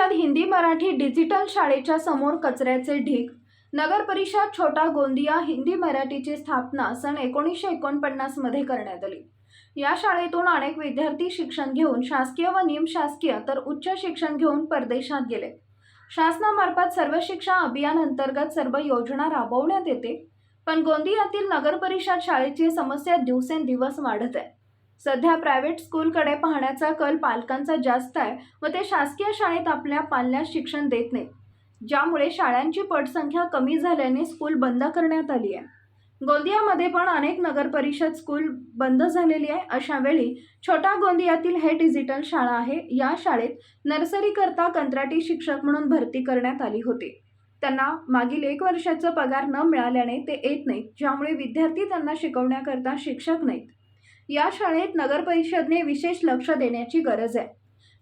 परिषद हिंदी मराठी डिजिटल शाळेच्या समोर कचऱ्याचे ढीग. नगर परिषद छोटा गोंदिया हिंदी मराठीची स्थापना सन एकोणीसशे एकोणपन्नासमध्ये करण्यात आली. या शाळेतून अनेक विद्यार्थी शिक्षण घेऊन शासकीय व निमशासकीय तर उच्च शिक्षण घेऊन परदेशात गेले. शासनामार्फत सर्व शिक्षा अभियान अंतर्गत सर्व योजना राबवण्यात येते. पण गोंदियातील नगर परिषद शाळेची समस्या दिवसेंदिवस वाढत आहे. सध्या प्रायव्हेट स्कूलकडे पाहण्याचा कल पालकांचा जास्त आहे व ते शासकीय शाळेत आपल्या पाल्यास शिक्षण देत नाहीत. ज्यामुळे शाळांची पटसंख्या कमी झाल्याने स्कूल बंद करण्यात आली आहे. गोंदियामध्ये पण अनेक नगरपरिषद स्कूल बंद झालेली आहे. अशा वेळी छोटा गोंदियातील हे डिजिटल शाळा आहे. या शाळेत नर्सरीकरता कंत्राटी शिक्षक म्हणून भरती करण्यात आली होती. त्यांना मागील एक वर्षाचा पगार न मिळाल्याने ते येत नाहीत. ज्यामुळे विद्यार्थी त्यांना शिकवण्याकरता शिक्षक नाहीत. या शाळेत नगर परिषदने विशेष लक्ष देण्याची गरज आहे.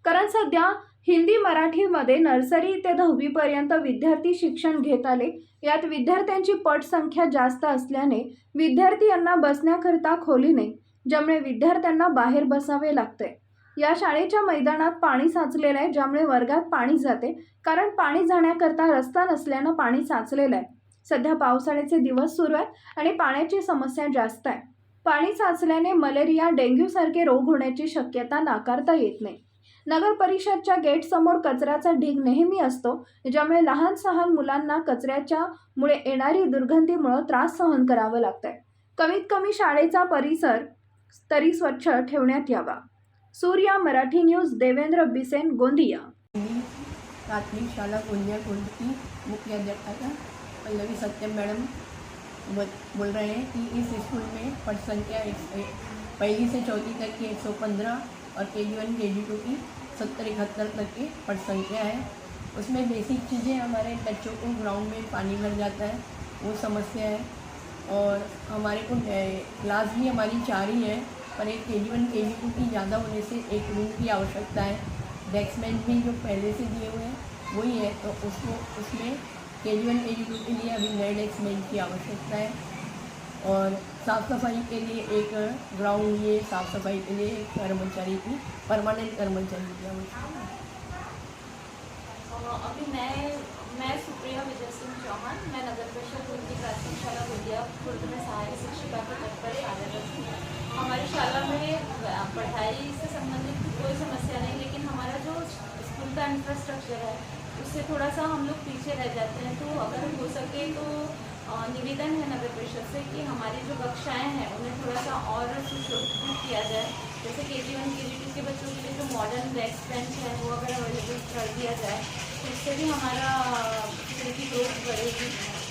कारण सध्या हिंदी मराठीमध्ये नर्सरी ते दहावीपर्यंत विद्यार्थी शिक्षण घेत आले. यात विद्यार्थ्यांची पटसंख्या जास्त असल्याने विद्यार्थी यांना बसण्याकरता खोली नाही ज्यामुळे विद्यार्थ्यांना बाहेर बसावे लागते. या शाळेच्या मैदानात पाणी साचलेलं आहे ज्यामुळे वर्गात पाणी जाते. कारण पाणी जाण्याकरता रस्ता नसल्यानं पाणी साचलेलं आहे. सध्या पावसाळ्याचे दिवस सुरू आहेत आणि पाण्याची समस्या जास्त आहे. पाणी साचल्याने मलेरिया डेंग्यूसारखे रोग होण्याची शक्यता नाकारता येत नाही. नगर परिषदच्या गेटसमोर कचऱ्याचा ढीग नेहमी असतो ज्यामुळे लहान सहान मुलांना कचऱ्याच्या मुळे येणारी दुर्गंधीमुळे त्रास सहन करावं लागतंय. कमीत कमी शाळेचा परिसर तरी स्वच्छ ठेवण्यात यावा. सूर्या मराठी न्यूज देवेंद्र बिसेन गोंदिया. प्राथमिक शाळा गोंदिया कुंड की पल्लवी सत्यम मॅडम. बोल रहे हैं कि इस स्कूल में पद संख्या पहली से चौथी तक की एक सौ पंद्रह और के जी वन, के जी टू की सत्तर, इकहत्तर तक की पद संख्या है। उसमें बेसिक चीज़ें हमारे बच्चों को ग्राउंड में पानी भर जाता है, वो समस्या है। और हमारे को क्लास भी हमारी चार ही है, पर एक के जी वन, के जी टू की ज़्यादा होने से एक रूम की आवश्यकता है। डेस्क बेंच भी जो पहले से दिए हुए हैं, वही है तो उसको, उसमें के जी वन के के लिए अभी नए डेस्क बेंच की आवश्यकता है। और साफ़ सफ़ाई के लिए एक ग्राउंड ये साफ़ सफ़ाई के लिए कर्मचारी की परमानेंट कर्मचारी की आवश्यकता है। अभी मैं मैं सुप्रिया विजय सिंह चौहान, मैं नगर परिषद उनकी प्राथमिक शाला गोदिया खुर्द में सहायक शिक्षिका के पद पर कार्यरत हूँ। हमारी शाला में पढ़ाई से संबंधित कोई समस्या नहीं, लेकिन हमारा जो स्कूल का इंफ्रास्ट्रक्चर है उससे थोड़ा सा हम लोग पीछे रह जाते हैं। तो अगर हो सके तो निवेदन है नगर परिषद से कि हमारी जो कक्षाएँ हैं, उन्हें थोड़ा सा और सुशोभित किया जाए। जैसे के जी वन के जी टू के बच्चों के लिए जो मॉडर्न डेस्क बेंच है, वो अगर अवेलेबल कर दिया जाए तो उससे भी हमारा की ग्रोथ बढ़ेगी।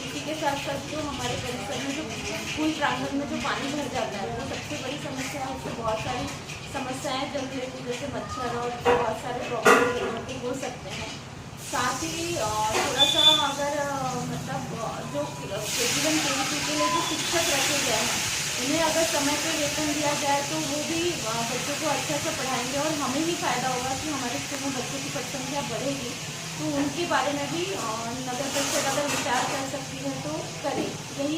इसी के साथ साथ जो हमारे परिसर में जो स्कूल प्रांगण में जो पानी भर जाता है, वो सबसे बड़ी समस्या है। उससे बहुत सारी समस्याएँ जल्दी रहती जैसे मच्छर और बहुत सारे प्रॉब्लम हो सकते हैं। साथ ही थोड़ा सा अगर मतलब जो के जी वन के लिए जो शिक्षक रखे गए हैं, उन्हें अगर समय पर वेतन दिया जाए तो वो भी बच्चों को अच्छा से पढ़ाएँगे और हमें भी फ़ायदा होगा कि हमारे स्कूल में बच्चों की पटसंख्या बढ़ेगी। तो उनके बारे में भी नगर परिषद अगर विचार कर सकती है तो करें। यही